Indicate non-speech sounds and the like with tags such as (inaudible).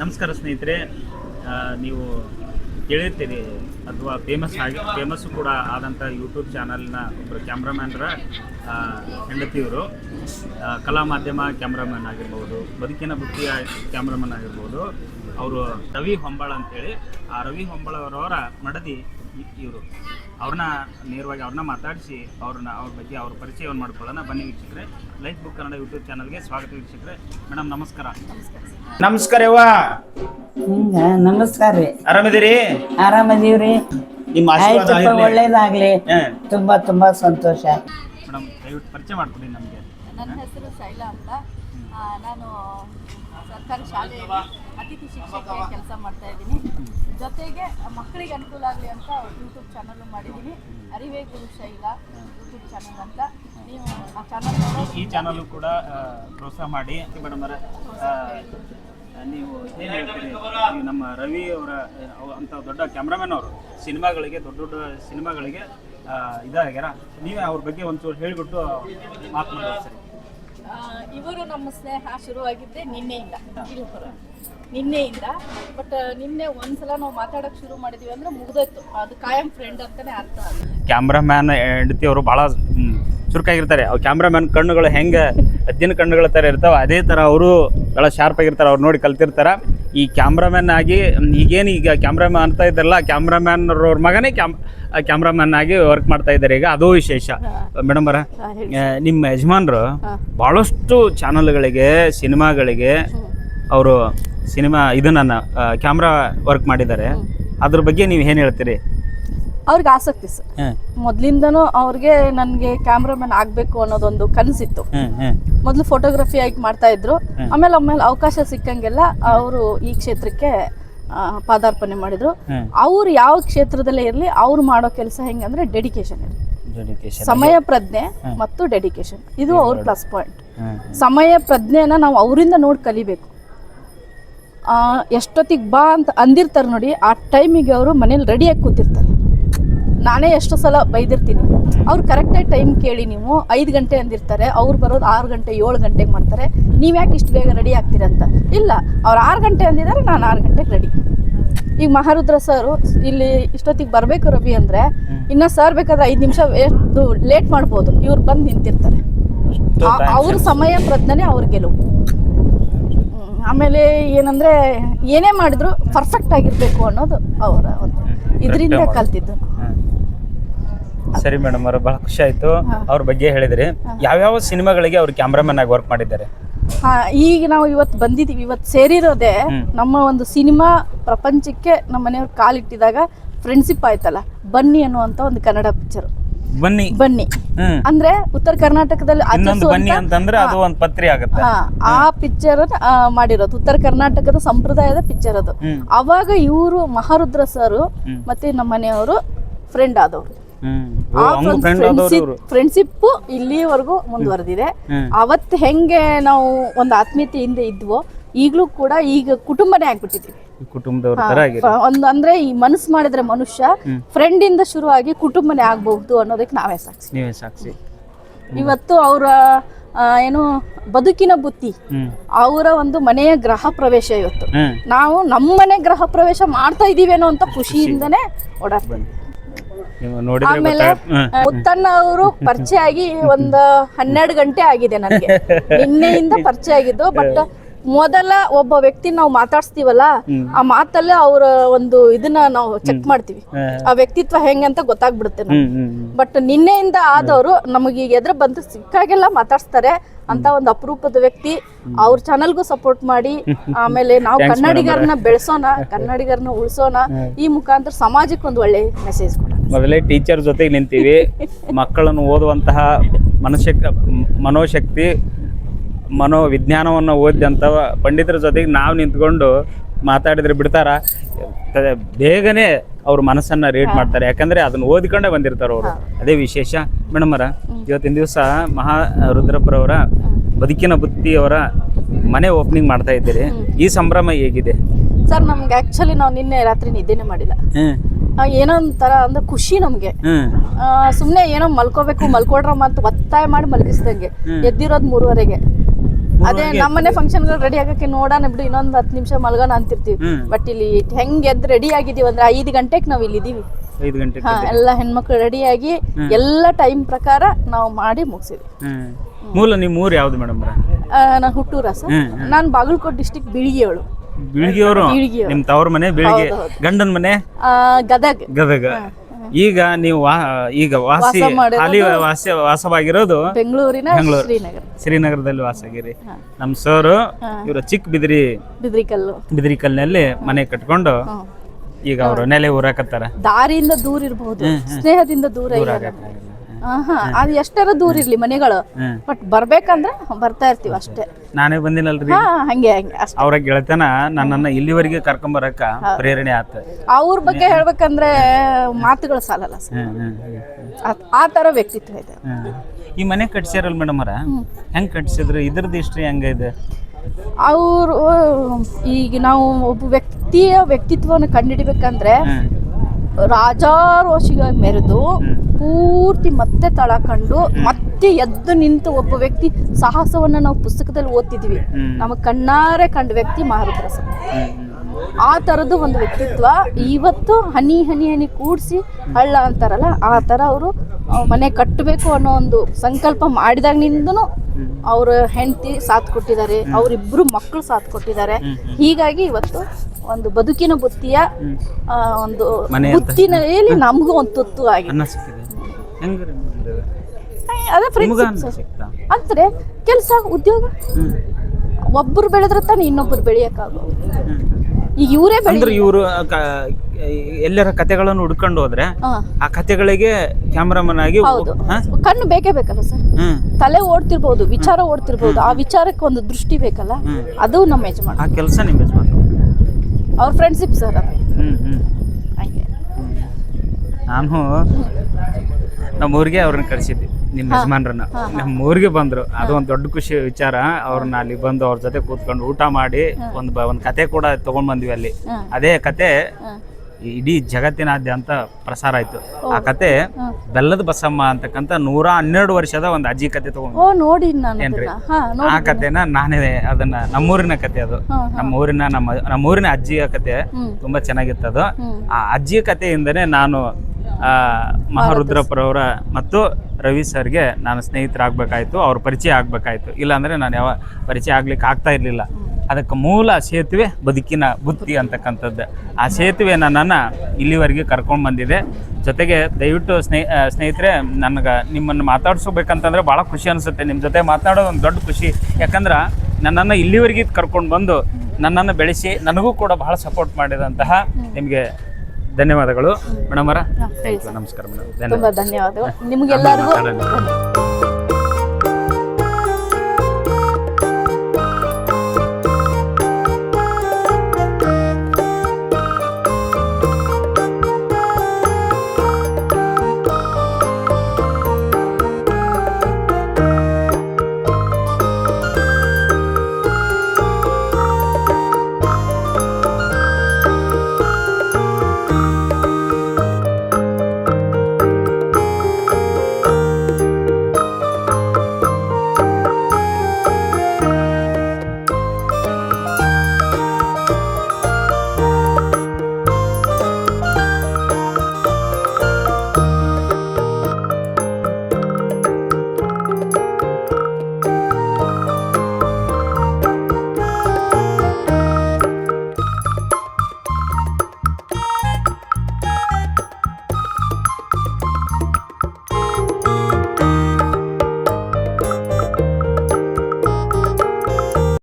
ನಮಸ್ಕಾರ ಸ್ನೇಹಿತರೆ. ನೀವು ಕೇಳಿರ್ತೀರಿ ಅಥವಾ ಫೇಮಸ್ ಆಗಿ ಫೇಮಸ್ಸು ಕೂಡ ಆದಂಥ ಯೂಟ್ಯೂಬ್ ಚಾನಲ್ನ ಒಬ್ಬರು ಕ್ಯಾಮ್ರಾಮ್ಯಾನ್ರ ಹೆಂಡತಿಯವರು. ಕಲಾ ಮಾಧ್ಯಮ ಕ್ಯಾಮ್ರಾಮ್ಯಾನ್ ಆಗಿರ್ಬೋದು, ಬದುಕಿನ ಬುದ್ಧಿಯ ಕ್ಯಾಮ್ರಾಮನ್ ಆಗಿರ್ಬೋದು. ಅವರು ರವಿ ಹೊಂಬಾಳ ಅಂತೇಳಿ. ಆ ರವಿ ಹೊಂಬಳವರವರ ಮಡದಿ ಇವರು. ಅವ್ರನ್ನ ನೇರವಾಗಿ ಅವ್ರನ್ನ ಮಾತಾಡಿಸಿ ಅವ್ರನ್ನ ಅವ್ರ ಬಗ್ಗೆ ಅವ್ರ ಪರಿಚಯವನ್ನು ಮಾಡ್ಕೊಳ್ಳೋಣ. ಬನ್ನಿ ವೀಕ್ಷಕರೇ. ಲೈಫ್ ಬುಕ್ ಕನ್ನಡ ಯೂಟ್ಯೂಬ್ ಚಾನಲ್ಗೆ ಸ್ವಾಗತ ವೀಕ್ಷಕರೇ. ಮೇಡಮ್ ನಮಸ್ಕಾರ. ನಮಸ್ಕಾರ ಯವ್ವ. ನಮಸ್ಕಾರ ರೀ. ಆರಾಮಿದ್ದೀರಿ? ಆರಾಮದೀವ್ರಿ? ನಿಮ್ಮ ಆಶೀರ್ವಾದ ಇರ್ಲಿ. ಒಳ್ಳೇದಾಗ್ಲಿ. ಹಾ. ತುಂಬಾ ತುಂಬಾ ಸಂತೋಷ. ಮೇಡಮ್ ದಯವಿಟ್ಟು ಪರಿಚಯ ಮಾಡ್ಕೊಡಿ ನಮಗೆ. ನನ್ನ ಹೆಸರು ಶೈಲಾ ಅಂತ. ಆ, ನಾನು ಸರ್ಕಾರಿ ಶಾಲೆಯಲ್ಲಿ ಅತಿಥಿ ಶಿಕ್ಷಕಿಯಾಗಿ ಕೆಲಸ ಮಾಡ್ತಾ ಇದ್ದೀನಿ. ಜೊತೆಗೆ ಮಕ್ಕಳಿಗೆ ಅನುಕೂಲ ಆಗಲಿ ಅಂತ ಯೂಟ್ಯೂಬ್ ಚಾನಲ್ ಮಾಡಿದ್ದೀನಿ ಅರಿವೇ ಗುರು ಶೈಲ ಯೂಟ್ಯೂಬ್ ಚಾನಲ್ ಅಂತ. ನೀವು ಆ ಚಾನಲ್ ಈ ಚಾನಲ್ ಕೂಡ ಪ್ರೋತ್ಸಾಹ ಮಾಡಿ. ಮೇಡಮ್ ನೀವು ಏನು ಹೇಳ್ತೀರಿ? ನಮ್ಮ ರವಿ ಅವರ ಅವ- ಅಂತ ದೊಡ್ಡ ಕ್ಯಾಮ್ರಾಮನ್ ಅವರು. ಸಿನಿಮಾಗಳಿಗೆ ದೊಡ್ಡ ದೊಡ್ಡ ಸಿನಿಮಾಗಳಿಗೆ ಇದಾಗ್ಯಾರ. ನೀವೇ ಅವ್ರ ಬಗ್ಗೆ ಒಂಚೂರು ಹೇಳಿಬಿಟ್ಟು ಮಾತನಾಡೋದು ಸರಿ ಇವರು ನಮ್ಮ ಸ್ನೇಹ ಶುರುವಾಗಿದ್ದೆ ನಿನ್ನೆಯಿಂದ. ನಿನ್ನೆಯಿಂದ ಬಟ್ ನಿನ್ನೆ ಒಂದ್ಸಲ ನಾವು ಮಾತಾಡಕ್ ಶುರು ಮಾಡಿದೀವಿ ಅಂದ್ರೆ ಮುಗ್ದೋಯ್ತು. ಅದು ಕಾಯಂ ಫ್ರೆಂಡ್ ಅಂತಾನೆ ಅರ್ಥ ಕ್ಯಾಮ್ರಾಮ್ಯಾನ್ ಹೆಂಡತಿ ಅವರು ಬಹಳ ಚುರುಕಾಗಿರ್ತಾರೆ. ಅವ್ರು ಕ್ಯಾಮ್ರಾಮ್ಯಾನ್ ಕಣ್ಣುಗಳು ಹೆಂಗೆ ಅದ್ದಿನ ಕಣ್ಣುಗಳ ಥರ ಇರ್ತಾವೆ ಅದೇ ಥರ ಅವರು ಭಾಳ ಶಾರ್ಪ್ ಆಗಿರ್ತಾರೆ ಅವ್ರು ನೋಡಿ ಕಲ್ತಿರ್ತಾರೆ. ಈ ಕ್ಯಾಮ್ರಾಮ್ಯಾನ್ ಆಗಿ ಈಗೇನು ಈಗ ಕ್ಯಾಮ್ರಾಮ್ಯಾನ್ ಅಂತ ಇದ್ದಾರಲ್ಲ ಕ್ಯಾಮ್ರಾಮ್ಯಾನ್ ಅವ್ರ ಮಗನೇ ಕ್ಯಾಮ್ ಕ್ಯಾಮ್ರಾಮ್ಯಾನ್ ಆಗಿ ವರ್ಕ್ ಮಾಡ್ತಾ ಇದ್ದಾರೆ. ಈಗ ಅದು ವಿಶೇಷ. ಮೇಡಮ್ ಅವರ ನಿಮ್ಮ ಯಜಮಾನ್ರು. ಭಾಳಷ್ಟು ಚಾನಲ್ಗಳಿಗೆ ಸಿನಿಮಾಗಳಿಗೆ ಅವರು ಸಿನಿಮಾ ಇದನ್ನ ಕ್ಯಾಮ್ರಾ ವರ್ಕ್ ಮಾಡಿದ್ದಾರೆ. ಅದ್ರ ಬಗ್ಗೆ ನೀವು ಏನು ಹೇಳ್ತೀರಿ? ಅವ್ರಿಗೆ ಆಸಕ್ತಿ ಸರ್. ಮೊದ್ಲಿಂದನೂ ಅವ್ರಿಗೆ ನನಗೆ ಕ್ಯಾಮ್ರಾಮನ್ ಆಗಬೇಕು ಅನ್ನೋದೊಂದು ಕನಸಿತ್ತು. ಮೊದಲು ಫೋಟೋಗ್ರಫಿ ಆಗಿ ಮಾಡ್ತಾ ಇದ್ರು. ಆಮೇಲೆ ಆಮೇಲೆ ಅವಕಾಶ ಸಿಕ್ಕಂಗೆಲ್ಲ ಅವರು ಈ ಕ್ಷೇತ್ರಕ್ಕೆ ಪಾದಾರ್ಪಣೆ ಮಾಡಿದ್ರು. ಅವ್ರು ಯಾವ ಕ್ಷೇತ್ರದಲ್ಲೇ ಇರಲಿ ಅವ್ರು ಮಾಡೋ ಕೆಲಸ ಹೆಂಗಂದ್ರೆ ಡೆಡಿಕೇಶನ್ ಸಮಯ ಪ್ರಜ್ಞೆ ಮತ್ತು ಡೆಡಿಕೇಶನ್ ಇದು ಅವ್ರ ಪ್ಲಸ್ ಪಾಯಿಂಟ್ ಸಮಯ ಪ್ರಜ್ಞೆನ ನಾವು ಅವರಿಂದ ನೋಡಿ ಕಲಿಬೇಕು. ಎಷ್ಟೊತ್ತಿಗೆ ಬಾ ಅಂತ ಅಂದಿರ್ತಾರೆ ನೋಡಿ ಆ ಟೈಮಿಗೆ ಅವರು ಮನೇಲಿ ರೆಡಿಯಾಗಿ ಕೂತಿರ್ತಾರೆ. ನಾನೇ ಎಷ್ಟು ಸಲ ಬೈದಿರ್ತೀನಿ. ಅವ್ರು ಕರೆಕ್ಟಾಗಿ ಟೈಮ್ ಕೇಳಿ ನೀವು ಐದು ಗಂಟೆ ಅಂದಿರ್ತಾರೆ ಅವ್ರು ಬರೋದು ಆರು ಗಂಟೆ ಏಳು ಗಂಟೆಗೆ ಮಾಡ್ತಾರೆ ನೀವು ಯಾಕೆ ಇಷ್ಟು ಬೇಗ ರೆಡಿ ಆಗ್ತೀರಂತ ಇಲ್ಲ ಅವ್ರು ಆರು ಗಂಟೆ ಅಂದಿದ್ದಾರೆ ನಾನು ಆರು ಗಂಟೆಗೆ ರೆಡಿ ಈಗ ಮಹಾರುದ್ರ ಸರ್ ಇಲ್ಲಿ ಇಷ್ಟೊತ್ತಿಗೆ ಬರಬೇಕು ರವಿ ಅಂದರೆ ಇನ್ನು ಸರ್ ಬೇಕಾದ್ರೆ ಐದು ನಿಮಿಷ ಎಷ್ಟು ಲೇಟ್ ಮಾಡ್ಬೋದು. ಇವ್ರು ಬಂದು ನಿಂತಿರ್ತಾರೆ. ಅವ್ರ ಸಮಯ ಪ್ರಜ್ಞೆ ಅವ್ರ ಗೆಲುವು. ಆಮೇಲೆ ಏನಂದ್ರೆ ಏನೇ ಮಾಡಿದ್ರು ಪರ್ಫೆಕ್ಟ್ ಆಗಿರ್ಬೇಕು ಅನ್ನೋದು ಅವರ ಒಂದು ಇದರಿಂದ. ಕಲ್ತಿದ್ದು. ಸರಿ ಮೇಡಮ್ ಅವ್ರ ಬಹಳ ಖುಷಿ ಆಯ್ತು. ಅವ್ರ ಬಗ್ಗೆ ಹೇಳಿದ್ರಿ. ಯಾವ್ಯಾವ ಸಿನಿಮಾಗಳಿಗೆ ಅವ್ರು ಕ್ಯಾಮ್ರಾಮನ್ ಆಗಿ ವರ್ಕ್ ಮಾಡಿದ್ದಾರೆ? ಹಾ ಈಗ ನಾವು ಇವತ್ತು ಬಂದಿದ್ದೀವಿ ಇವತ್ತು ಸೇರಿರೋದೇ ನಮ್ಮ ಒಂದು ಸಿನಿಮಾ ಪ್ರಪಂಚಕ್ಕೆ ನಮ್ಮ ಮನೆಯವ್ರು ಕಾಲಿಟ್ಟಿದಾಗ ಫ್ರೆಂಡ್ಶಿಪ್ ಆಯ್ತಲ್ಲ ಬನ್ನಿ ಅನ್ನುವಂತ ಒಂದು ಕನ್ನಡ ಪಿಕ್ಚರ್ ಬನ್ನಿ. ಬನ್ನಿ. ಅಂದ್ರೆ ಉತ್ತರ ಕರ್ನಾಟಕದಲ್ಲಿ ಇನ್ನೊಂದು ಬನ್ನಿ ಅಂತಂದ್ರೆ ಅದು ಒಂದು ಪತ್ರಿ ಆಗುತ್ತೆ. ಆ ಪಿಕ್ಚರ್ ಮಾಡಿರೋದು. ಉತ್ತರ ಕರ್ನಾಟಕದ ಸಂಪ್ರದಾಯದ ಪಿಕ್ಚರ್ ಅದು. ಅವಾಗ ಇವರು ಮಹಾರುದ್ರ ಸರ್ ಮತ್ತೆ ನಮ್ಮ ಮನೆಯವರು ಫ್ರೆಂಡ್ ಆದವರು. ಫ್ರೆಂಡ್ಶಿಪ್ ಇಲ್ಲಿವರೆಗೂ ಮುಂದುವರೆದಿದೆ. ಅವತ್ತು ಹೆಂಗೆ ನಾವು ಒಂದು ಆತ್ಮೀಯತೆಯಿಂದ ಇದ್ವೋ ಈಗಲೂ ಕೂಡ ಈಗ ಕುಟುಂಬನೇ ಆಗ್ಬಿಟ್ಟಿದ್ದೀವಿ ಕುಟುಂಬದವ್ರ ತರ ಆಗಿದೆ. ಪ- ಒಂದು ಅಂದ್ರೆ ಈ ಮನಸ್ಸು ಮಾಡಿದ್ರೆ ಮನುಷ್ಯ ಫ್ರೆಂಡ್ ಇಂದ ಶುರುವಾಗಿ ಕುಟುಂಬನೇ ಆಗಬಹುದು ಅನ್ನೋದಕ್ಕೆ ನಾವೇ ಸಾಕ್ಷಿ. ನೀವೇ ಸಾಕ್ಷಿ. ಇವತ್ತು ಅವರ ಏನು ಬದುಕಿನ ಬುತ್ತಿ ಅವರ ಒಂದು ಮನೆಯ ಗ್ರಹ ಪ್ರವೇಶ ಇವತ್ತು. ನಾವು ನಾವು ನಮ್ಮನೆ ಗ್ರಹ ಪ್ರವೇಶ ಮಾಡ್ತಾ ಇದೀವೇನೋ ಅಂತ ಖುಷಿಯಿಂದನೇ ಓಡಾಡ್ತೀವಿ ಆಮೇಲೆ ಮುತ್ತಣ್ಣ ಅವರು ಪರಿಚಯ ಆಗಿ ಒಂದ್ ಹನ್ನೆರಡು ಗಂಟೆ ಆಗಿದೆ ನನಗೆ. (laughs) ನಿನ್ನೆಯಿಂದ ಪರಿಚಯ ಆಗಿದ್ದು ಬಟ್ ಮೊದಲ ಒಬ್ಬ ವ್ಯಕ್ತಿ ನಾವು ಮಾತಾಡ್ಸ್ತೀವಲ್ಲ ಆ ಮಾತಲ್ಲೇ ಅವರ ಒಂದು ಇದನ್ನ ನಾವು ಚೆಕ್ ಮಾಡ್ತೀವಿ. ಆ ವ್ಯಕ್ತಿತ್ವ ಹೆಂಗೆ ಅಂತ ಗೊತ್ತಾಗ್ಬಿಡುತ್ತೆ ಬಟ್ ನಿನ್ನೆಯಿಂದ ಆದವರು ನಮಗೆ ಈಗ ಎದುರು ಬಂದು ಸಿಕ್ಕಾಗೆಲ್ಲ ಮಾತಾಡ್ಸ್ತಾರೆ ಅಂತ ಒಂದು ಅಪರೂಪದ ವ್ಯಕ್ತಿ. ಅವ್ರ ಚಾನಲ್ಗೂ ಸಪೋರ್ಟ್ ಮಾಡಿ (laughs) ಆಮೇಲೆ ನಾವು ಕನ್ನಡಿಗರನ್ನ ಬೆಳೆಸೋಣ (laughs) ಕನ್ನಡಿಗರನ್ನ ಉಳಿಸೋಣ ಈ ಮುಖಾಂತರ ಸಮಾಜಕ್ಕೆ ಒಂದು ಒಳ್ಳೆ ಮೆಸೇಜ್ ಕೊಡೋಣ. ಮೊದಲೇ ಟೀಚರ್ ಜೊತೆಗೆ ನಿಂತೀವಿ. (laughs) ಮಕ್ಕಳನ್ನು ಓದುವಂತಹ ಮನಶಕ್ತಿ ಮನೋಶಕ್ತಿ ಮನೋವಿಜ್ಞಾನವನ್ನು ಓದಿದಂಥ ಪಂಡಿತರ ಜೊತೆಗೆ ನಾವು ನಿಂತ್ಕೊಂಡು ಮಾತಾಡಿದ್ರೆ ಬಿಡ್ತಾರ. ಬೇಗನೆ ಅವ್ರ ಮನಸ್ಸನ್ನ ರೀಡ್ ಮಾಡ್ತಾರೆ. ಯಾಕಂದ್ರೆ ಅದನ್ನ ಓದಿಕೊಂಡೇ ಬಂದಿರ್ತಾರೆ ಅವರು. ಅದೇ ವಿಶೇಷ. ಮೇಡಮರ ಇವತ್ತಿನ ದಿವಸ ಮಹಾ ರುದ್ರಪ್ಪರವರ ಬದುಕಿನ ಬುತ್ತಿಯವರ ಮನೆ ಓಪನಿಂಗ್ ಮಾಡ್ತಾ ಇದ್ದೀರಿ. ಈ ಸಂಭ್ರಮ ಹೇಗಿದೆ? ಸರ್ ನಮ್ಗೆ ಆಕ್ಚುಲಿ ನಾವು ನಿನ್ನೆ ರಾತ್ರಿ ನಿದ್ದೆನೆ ಮಾಡಿಲ್ಲ. ಏನೋ ಒಂಥರ ಅಂದ್ರೆ ಖುಷಿ ನಮ್ಗೆ. ಸುಮ್ನೆ ಸುಮ್ಮನೆ ಏನೋ ಮಲ್ಕೋಬೇಕು ಮಲ್ಕೊಡ್ರಮ್ಮ ಅಂತ ಒತ್ತಾಯ ಮಾಡಿ ಮಲಗಿಸ್ದಂಗೆ. ಎದ್ದಿರೋದು ಮೂರುವರೆಗೆ. ಅದೇ ನಮ್ಮನೆ ಫಂಕ್ಷನ್ ರೆಡಿ ಆಗಕ್ಕೆ ನೋಡೋಣ ಬಿಡು ಇನ್ನೊಂದು ಹತ್ತು ನಿಮಿಷ ಮಲಗೋಣ ಅಂತಿರ್ತೀವಿ. ಬಟ್ ಇಲ್ಲಿ ಹೆಂಗ್ ಎದ್ದು ರೆಡಿ ಆಗಿದೀವಿ ಅಂದ್ರೆ ಐದು ಗಂಟೆಗೆ ನಾವು ಇಲ್ಲಿ ಇದೀವಿ ಐದು ಗಂಟೆ ಹಾ ಎಲ್ಲ ಹೆಣ್ಮಕ್ಳು ರೆಡಿಯಾಗಿ ಎಲ್ಲ ಟೈಮ್ ಪ್ರಕಾರ ನಾವು ಮಾಡಿ ಮುಗಿಸಿದ್ವಿ. ಮೂಲ ನಿಮ್ಮ ಊರು ಯಾವ್ದು ಮೇಡಮ್ ನಾನು ಹುಟ್ಟೂರ ಸರ್? ನಾನು ಬಾಗಲಕೋಟೆ ಡಿಸ್ಟಿಕ್ ಬಿಳಿಗಿಯವಳು ಬಿಳಿಗೆಯವರು ನಿಮ್ಮ ತವ್ರ ಮನೆ ಬಿಳಿಗೆ? ಗಂಡನ ಮನೆ? ಗದಗ. ಗದಗ. ಈಗ ನೀವು ವಾ- ಈಗ ವಾಸಿ ವಾಸ ಮಾಡಿರೋದು- ಹಾಲಿ ವಾಸ ವಾಸವಾಗಿರೋದು ಬೆಂಗಳೂರಿನ ಬೆಂಗಳೂರು. ಶ್ರೀನಗರ. ಶ್ರೀನಗರದಲ್ಲಿ ವಾಸ ಆಗಿರಿ ನಮ್ಮ ಸರ್ ಇವರು ಚಿಕ್ಕ ಬಿದಿರಿ ಬಿದ್ರಿಕಲ್ಲು. ಬಿದಿರಿ ಕಲ್ಲಿನಲ್ಲಿ ಮನೆ ಕಟ್ಕೊಂಡು ಹ್ಮ್. ಈಗ ಅವರು ನೆಲೆ ಊರಾಕತ್ತಾರ. ದಾರಿಯಿಂದ ದೂರ ಇರಬಹುದು ಸ್ನೇಹದಿಂದ ದೂರ ಇಲ್ಲ ಆಹಾ ಅದು ಎಷ್ಟರ ದೂರ ಇರ್ಲಿ ಮನೆಗಳು? ಬಟ್ ಬರ್ಬೇಕಂದ್ರೆ ಬರ್ತಾ ಇರ್ತೀವಿ ಅಷ್ಟೇ. ನಾನೇ ಬಂದಿನಲ್ರಿ? ಹಾ ಹಂಗೆ ಹಂಗೆ ಅಷ್ಟೇ. ಅವ್ರ ಗೆಳತನ ನನ್ನನ್ನ ಇಲ್ಲಿವರೆಗೆ ಕರ್ಕೊಂಬರಕ ಪ್ರೇರಣೆ ಆತ. ಅವ್ರ ಬಗ್ಗೆ ಹೇಳ್ಬೇಕಂದ್ರೆ ಮಾತುಗಳು ಸಾಲಲ್ಲ ಸರ್. ಆ- ಆ ತರ ವ್ಯಕ್ತಿತ್ವ ಇದೆ. ಈ ಮನೆ ಕಟ್ಸ್ಯಾರಲ್ ಮೇಡಮ್ ಅವರ? ಹೆಂಗ್ ಕಟ್ಸಿದ್ರು? ಇದ್ರದ್ದು ಹಿಸ್ಟ್ರಿ ಇದೆ? ಅವರು ಈಗ ನಾವು ಒಬ್ಬ ವ್ಯಕ್ತಿಯ ವ್ಯಕ್ತಿತ್ವವನ್ನು ಕಂಡುಹಿಡಿಬೇಕಂದ್ರೆ ರಾಜಾರೋಷಿಗಾಗಿ ಮೆರೆದು ಪೂರ್ತಿ ಮತ್ತೆ ತಳಕಂಡು ಮತ್ತೆ ಎದ್ದು ನಿಂತು ಒಬ್ಬ ವ್ಯಕ್ತಿ ಸಾಹಸವನ್ನ ನಾವು ಪುಸ್ತಕದಲ್ಲಿ ಓದ್ತಿದ್ವಿ. ನಮ್ಮ ನಮಗೆ ಕಣ್ಣಾರೆ ಕಂಡ ವ್ಯಕ್ತಿ ಮಹಾರುದ್ರಸ. ಆ ಥರದ್ದು ಒಂದು ವ್ಯಕ್ತಿತ್ವ ಇವತ್ತು ಹನಿ ಹನಿ ಹನಿ ಕೂಡಿಸಿ ಹಳ್ಳ ಅಂತಾರಲ್ಲ ಆ ತರ ಅವರು ಮನೆ ಕಟ್ಟಬೇಕು ಅನ್ನೋ ಒಂದು ಸಂಕಲ್ಪ ಮಾಡಿದಾಗಿನಿಂದನೂ ಅವ್ರ ಹೆಂಡತಿ ಸಾಥ್ ಕೊಟ್ಟಿದ್ದಾರೆ ಅವರಿಬ್ರು ಮಕ್ಕಳು ಸಾಥ್ ಕೊಟ್ಟಿದ್ದಾರೆ. ಹೀಗಾಗಿ ಇವತ್ತು ಒಂದು ಬದುಕಿನ ಬುತ್ತಿಯ ಒಂದು ಬುತ್ತಿನ ಹೇಳಿ ಬುತ್ತಿನಲ್ಲಿ ನಮಗೂ ಒಂದು ತುತ್ತು ಆಗಿದೆ? ಅದೇ ಅಂದ್ರೆ ಕೆಲಸ ಉದ್ಯೋಗ? ಒಬ್ಬರು ಬೆಳೆದ್ರೆ ತಾನೇ ಇನ್ನೊಬ್ರು ಬೆಳೆಯಕ್ಕಾಗೋದು. ಈಗ ಇವರೇ ಅಂದ್ರೆ ಇವರು ಎಲ್ಲರ ಕತೆಗಳನ್ನು ಹುಡ್ಕೊಂಡು ಹೋದ್ರೆ ಆ ಕತೆಗಳಿಗೆ ಕ್ಯಾಮ್ರಾಮನ್ ಆಗಿ ಕಣ್ಣು ಬೇಕೇ ಬೇಕಲ್ಲ ಸರ್? ತಲೆ ಓಡ್ತಿರ್ಬೋದು ವಿಚಾರ ಓಡ್ತಿರ್ಬೋದು ಆ ವಿಚಾರಕ್ಕೆ ಒಂದು ದೃಷ್ಟಿ ಬೇಕಲ್ಲ? ಅದು ನಮ್ಮ ಯಜಮಾನ. ಆ ಕೆಲಸ ನಿಮ್ಮ ಯಜಮಾನ. ಅವ್ರ ಫ್ರೆಂಡ್ಶಿಪ್ ಸರ್ ಅದು. ಹಂಗೆ. ನಾನು ನಮ್ಮ ಊರಿಗೆ ಅವ್ರನ್ನ ಕಳಿಸಿದ್ದೆ ನಿಮ್ಮ ಯಜಮಾನ್ರನ್ನ. ನಮ್ಮ ಊರಿಗೆ ಬಂದರು. ಅದು ಒಂದು ದೊಡ್ಡ ಖುಷಿ ವಿಚಾರ. ಅವ್ರನ್ನ ಅಲ್ಲಿ ಬಂದು ಅವ್ರ ಜೊತೆ ಕೂತ್ಕೊಂಡು ಊಟ ಮಾಡಿ ಒಂದು ಒಂದು ಕತೆ ಕೂಡ ತಗೊಂಡ್ ಬಂದ್ವಿ ಅಲ್ಲಿ. ಅದೇ ಕತೆ. ಇಡೀ ಜಗತ್ತಿನಾದ್ಯಂತ ಪ್ರಸಾರ ಆಯ್ತು. ಆ ಕತೆ ಬೆಲ್ಲದ ಬಸಮ್ಮ ಅಂತಕ್ಕಂತ ನೂರ ಹನ್ನೆರಡು ವರ್ಷದ ಒಂದು ಅಜ್ಜಿ ಕತೆ ತಗೊಂಡ್ ಓ ನೋಡಿ ನಾನು ಏನ್ರಿ? ಅದನ್ನ. ಹಾ ಆ ನೋಡಿ ಕತೆನ ನಾನೇ ಅದನ್ನ ನಮ್ಮೂರಿನ ಕತೆ ಅದು. ಹಾ, ನಮ್ಮ ಊರಿನ ನಮ್ಮ ನಮ್ಮೂರಿನ ಅಜ್ಜಿಯ ಕತೆ ಹ್ಮ್. ತುಂಬಾ ಚೆನ್ನಾಗಿತ್ತು ಅದು. ಹ್ಮ್. ಆ ಅಜ್ಜಿಯ ಕತೆಯಿಂದನೇ ನಾನು ಆ, ಮಹಾರುದ್ರಪ್ಪರವರ ಮತ್ತು ರವಿ ಸರ್ಗೆ ನಾನು ಸ್ನೇಹಿತರಾಗಬೇಕಾಯ್ತು ಅವ್ರ ಪರಿಚಯ ಆಗಬೇಕಾಯ್ತು. ಇಲ್ಲಾಂದ್ರೆ ನಾನು ಯಾವ ಪರಿಚಯ ಆಗ್ಲಿಕ್ಕೆ ಆಗ್ತಾ ಇರಲಿಲ್ಲ. ಅದಕ್ಕೆ ಮೂಲ ಸೇತುವೆ ಬದುಕಿನ ಬುತ್ತಿ ಅಂತಕ್ಕಂಥದ್ದು. ಆ ಸೇತುವೆ ನನ್ನನ್ನು ಇಲ್ಲಿವರೆಗೆ ಕರ್ಕೊಂಡು ಬಂದಿದೆ. ಜೊತೆಗೆ ದಯವಿಟ್ಟು ಸ್ನೇಹ ಸ್ನೇಹಿತರೆ ನನಗೆ ನಿಮ್ಮನ್ನು ಮಾತಾಡಿಸ್ಬೇಕಂತಂದ್ರೆ ಭಾಳ ಖುಷಿ ಅನಿಸುತ್ತೆ. ನಿಮ್ಮ ಜೊತೆ ಮಾತನಾಡೋದು ಒಂದು ದೊಡ್ಡ ಖುಷಿ. ಯಾಕಂದ್ರೆ ನನ್ನನ್ನು ಇಲ್ಲಿವರೆಗೆ ಕರ್ಕೊಂಡು ಬಂದು ನನ್ನನ್ನು ಬೆಳೆಸಿ ನನಗೂ ಕೂಡ ಭಾಳ ಸಪೋರ್ಟ್ ಮಾಡಿದಂತಹ ನಿಮಗೆ ಧನ್ಯವಾದಗಳು. ಮೇಡಮ್ ಅವರ. ನಮಸ್ಕಾರ ಮೇಡಮ್. ಧನ್ಯವಾದಗಳು.